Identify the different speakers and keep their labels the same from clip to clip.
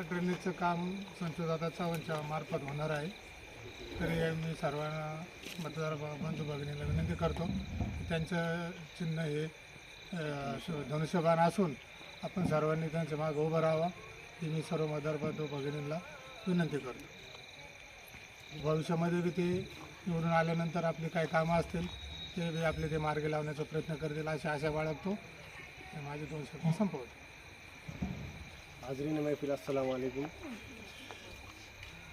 Speaker 1: ड्रेनेजचं काम संतदादा चव्हाणच्या मार्फत होणार आहे. तरी मी सर्वांना मतदार बंधू भगिनीला विनंती करतो त्यांचं चिन्ह हे धनुष्यबाण असून आपण सर्वांनी त्यांच्या मागे उभं राहावं ही मी सर्व मतदार बंधू भगिनींना विनंती करतो. भविष्यामध्ये बी ते निवडून आल्यानंतर आपली काही कामं असतील ते बी आपले ते मार्गी लावण्याचा प्रयत्न करतील अशी आशा बाळगतो. माझे दोन शब्द संपवतो.
Speaker 2: हाजरीन महफिल अस्सलाम वालेकुम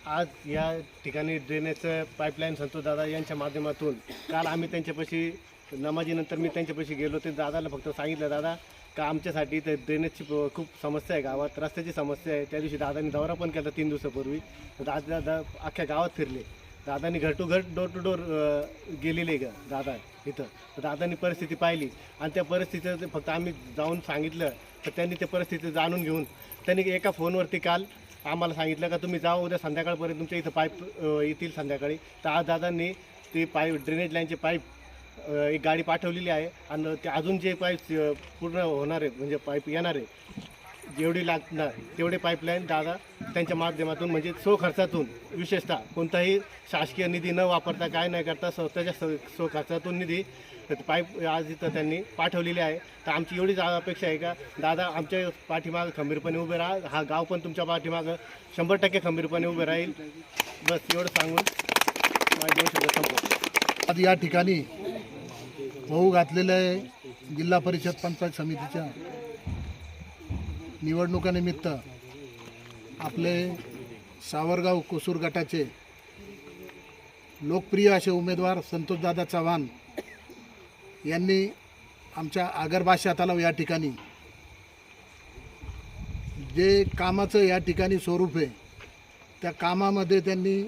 Speaker 2: आज या ठिकाणी ड्रेनेजचं पाईपलाईन संतोष दादा यांच्या माध्यमातून काल आम्ही त्यांच्यापाशी नमाजीनंतर मी त्यांच्यापाशी गेलो ते दादाला फक्त सांगितलं दादा का आमच्यासाठी ते ड्रेनेजची खूप समस्या आहे गावात रस्त्याची समस्या आहे. त्या दिवशी दादांनी दौरा पण केला तीन दिवसापूर्वी. तर दादा अख्ख्या गावात फिरले. दादांनी घर टू घर डोर टू डोर गेलेले ग दादा इथं. तर दादांनी परिस्थिती पाहिली आणि त्या परिस्थितीचं फक्त आम्ही जाऊन सांगितलं तर त्यांनी ते परिस्थिती जाणून घेऊन त्यांनी एका फोनवरती काल आम्हाला सांगितलं का तुम्ही जाऊ उद्या संध्याकाळपर्यंत तुमच्या इथं पाईप येतील संध्याकाळी. तर आज दादांनी ते पाईप ड्रेनेज लाईनचे पाईप एक गाडी पाठवलेली आहे आणि ते अजून जे पाईप पूर्ण होणार आहे म्हणजे पाईप येणार आहे जेवढी लागणार तेवढे पाईपलाईन दादा त्यांच्या माध्यमातून म्हणजे सो खर्चातून विशेषतः कोणताही शासकीय निधी न वापरता काय नाही करता स्वतःच्या स सो खर्चातून निधी पाईप आज इथं त्यांनी पाठवलेली आहे. तर आमची एवढीच अपेक्षा आहे का दादा आमच्या पाठीमागं खंबीरपणे उभे राहा. हा गाव पण तुमच्या पाठीमागं शंभर टक्के खंबीरपणे उभे राहील. बस एवढं सांगून
Speaker 3: आज या ठिकाणी होऊ घातलेलं आहे जिल्हा परिषद पंचायत समितीच्या निवडणुकानिमित्त आपले सावरगाव कोसूर गटाचे लोकप्रिय असे उमेदवार संतोषदादा चव्हाण यांनी आमच्या आगरबाशा तलाव या ठिकाणी जे कामाचं या ठिकाणी स्वरूप आहे त्या कामामध्ये त्यांनी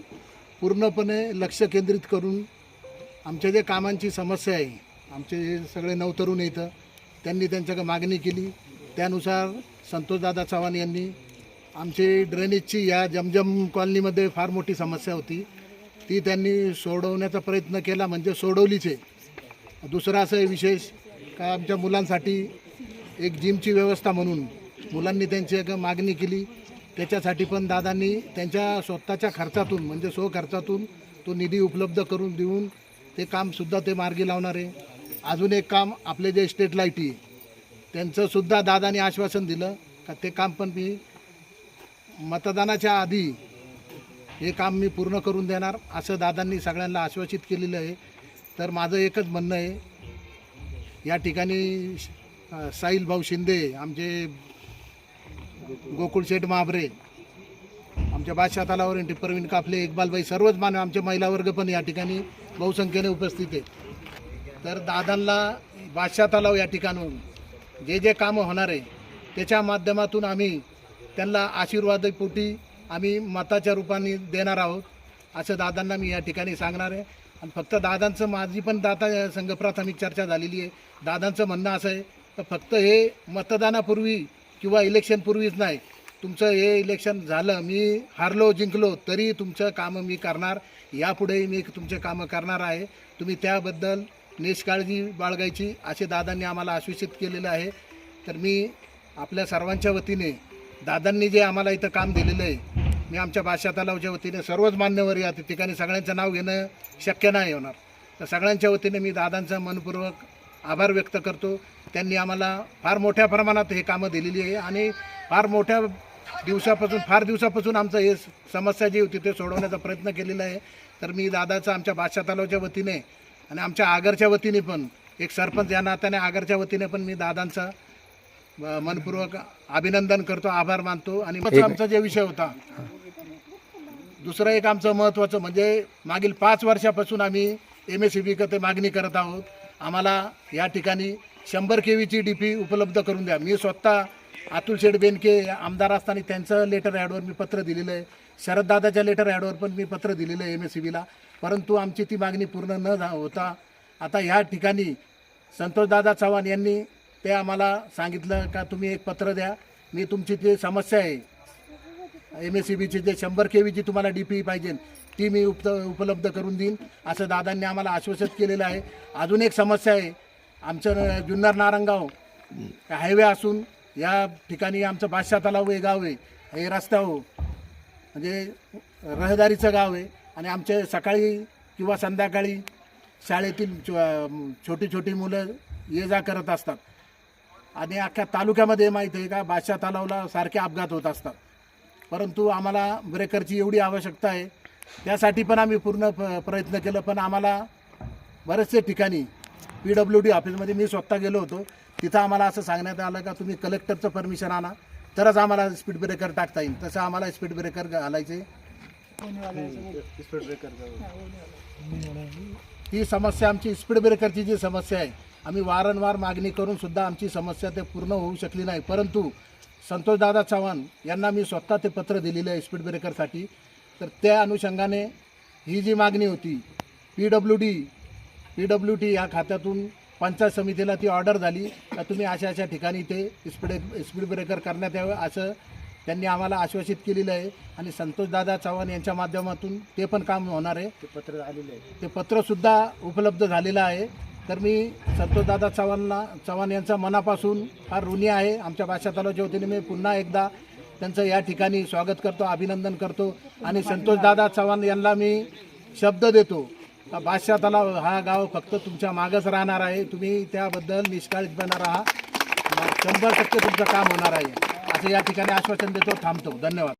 Speaker 3: पूर्णपणे लक्ष केंद्रित करून आमच्या जे कामांची समस्या आहे आमचे हे सगळे नवतरुण इथं त्यांनी त्यांच्याकडे मागणी केली. त्यानुसार संतोषदादा चव्हाण यांनी आमची ड्रेनेजची या जमजम कॉलनीमध्ये फार मोठी समस्या होती. ती त्यांनी सोडवण्याचा प्रयत्न केला म्हणजे सोडवलीच आहे. दुसरं असं आहे विशेष का आमच्या मुलांसाठी एक जिमची व्यवस्था म्हणून मुलांनी त्यांची एक मागणी केली. त्याच्यासाठी पण दादांनी त्यांच्या स्वतःच्या खर्चातून म्हणजे स्व खर्चातून तो निधी उपलब्ध करून देऊन ते कामसुद्धा ते मार्गी लावणार आहे. अजून एक काम आपले जे स्टेट लाईटी आहे त्यांचंसुद्धा दादाने आश्वासन दिलं का ते काम पण मी मतदानाच्या आधी हे काम मी पूर्ण करून देणार असं दादांनी सगळ्यांना आश्वासित केलेलं आहे. तर माझं एकच म्हणणं आहे या ठिकाणी साहिल भाऊ शिंदे आमचे गोकुळ शेठ महाबरे आमच्या बादशाह तलावर प्रवीण काफले इकबालबाई सर्वच मानव आमचे महिला वर्ग पण या ठिकाणी बहुसंख्येने उपस्थित आहे तर दादांना बादशाह तलाव या ठिकाणून जे जे कामं होणार आहे त्याच्या माध्यमातून आम्ही त्यांना आशीर्वादपोटी आम्ही मताच्या रूपाने देणार आहोत असं दादांना मी या ठिकाणी सांगणार आहे. आणि फक्त दादांचं माझी पण दादा संघ प्राथमिक चर्चा झालेली आहे. दादांचं म्हणणं असं आहे तर फक्त हे मतदानापूर्वी किंवा इलेक्शनपूर्वीच नाही तुमचं हे इलेक्शन झालं मी हारलो जिंकलो तरी तुमचं कामं मी करणार. यापुढेही मी तुमचे कामं करणार आहे. तुम्ही त्याबद्दल निष्काळजी बाळगायची असे दादांनी आम्हाला आश्वासित केलेलं आहे. तर मी आपल्या सर्वांच्या वतीने दादांनी जे आम्हाला इथं काम दिलेलं आहे मी आमच्या भाषा तलावच्या वतीने सर्वच मान्यवर या ठिकाणी सगळ्यांचं नाव घेणं शक्य नाही होणार. तर सगळ्यांच्या वतीने मी दादांचा मनपूर्वक आभार व्यक्त करतो. त्यांनी आम्हाला फार मोठ्या प्रमाणात हे कामं दिलेली आहे आणि फार मोठ्या दिवसापासून फार दिवसापासून आमचं हे समस्या जी होती ते सोडवण्याचा प्रयत्न केलेला आहे. तर मी दादाचा आमच्या भाषा तलावच्या वतीने आणि आमच्या आगरच्या वतीने पण एक सरपंच या नात्याने आगरच्या वतीने पण मी दादांचा मनपूर्वक अभिनंदन करतो आभार मानतो. आणि मग आमचा जे विषय होता दुसरं एक आमचं महत्त्वाचं म्हणजे मागील पाच वर्षापासून आम्ही एम एस सी बी मागणी करत आहोत. आम्हाला या ठिकाणी शंभर के व्हीची डी पी उपलब्ध करून द्या. मी स्वतः अतुल शेठ बेनके आमदार असताना त्यांचं लेटर ॲडवर मी पत्र दिलेलं आहे. शरददादाच्या लेटर ॲडवर पण मी पत्र दिलेलं आहे एम एस सी बीला परंतु आमची ती मागणी पूर्ण न झा होता. आता ह्या ठिकाणी संतोषदादा चव्हाण यांनी ते आम्हाला सांगितलं का तुम्ही एक पत्र द्या. मी तुमची जी समस्या आहे एम एस सी बीची जे शंभर के जी तुम्हाला डी पी पाहिजे ती मी उप उपलब्ध करून देईन. असं दादांनी आम्हाला आश्वासित केलेलं आहे. अजून एक समस्या आहे. आमचं जुन्नर नारंगाव हायवे असून या ठिकाणी आमचं बादशाह तलाव हे गाव आहे. हे रस्ता हो. म्हणजे रहदारीचं गाव आहे. आणि आमचे सकाळी किंवा संध्याकाळी शाळेतील छोटी छोटी मुलं ये जा करत असतात. आणि अख्ख्या तालुक्यामध्ये माहीत आहे का बादशा तलावला सारखे अपघात होत असतात. परंतु आम्हाला ब्रेकरची एवढी आवश्यकता आहे. त्यासाठी पण आम्ही पूर्ण प प्रयत्न केलं. पण आम्हाला बरेचसे ठिकाणी पी डब्ल्यू डी ऑफिसमध्ये मी स्वतः गेलो होतो. तिथं आम्हाला असं सांगण्यात आलं का तुम्ही कलेक्टरचं परमिशन आणा. तरच आम्हाला स्पीड ब्रेकर टाकता येईल. तसं आम्हाला स्पीड ब्रेकर घालायचे.
Speaker 2: स्पीड ब्रेकर
Speaker 3: ती समस्या आमची स्पीड ब्रेकरची जी समस्या आहे आम्ही वारंवार मागणी करून सुद्धा आमची समस्या ते पूर्ण होऊ शकली नाही. परंतु संतोषदादा चव्हाण यांना मी स्वतः ते पत्र दिलेलं आहे स्पीड ब्रेकरसाठी तर त्या अनुषंगाने ही जी मागणी होती P W D P W T या खात्यातून पंचायत समितीला ती ऑर्डर झाली. का तुम्ही अशा अशा ठिकाणी ते स्पीड स्पीड ब्रेकर करण्यात यावं असं त्यांनी आम्हाला आश्वासित केलेलं आहे. आणि संतोषदादा चव्हाण यांच्या माध्यमातून ते पण काम होणार आहे.
Speaker 2: ते पत्र आलेले आहे.
Speaker 3: ते पत्रसुद्धा उपलब्ध झालेलं आहे. तर मी संतोषदादा चव्हाणला चव्हाण यांचा मनापासून फार ऋणी आहे. आमच्या भाषा तलावाच्या वतीने मी पुन्हा एकदा त्यांचं या ठिकाणी स्वागत करतो अभिनंदन करतो. आणि संतोषदादा चव्हाण यांना मी शब्द देतो. बादशाह तलाव हा गाव फक्त तुमच्या मागच राहणार आहे. तुम्ही त्याबद्दल निष्काळजीपणा राहा. शंभर टक्के तुमचं काम होणार आहे. असं या ठिकाणी आश्वासन देतो थांबतो. धन्यवाद.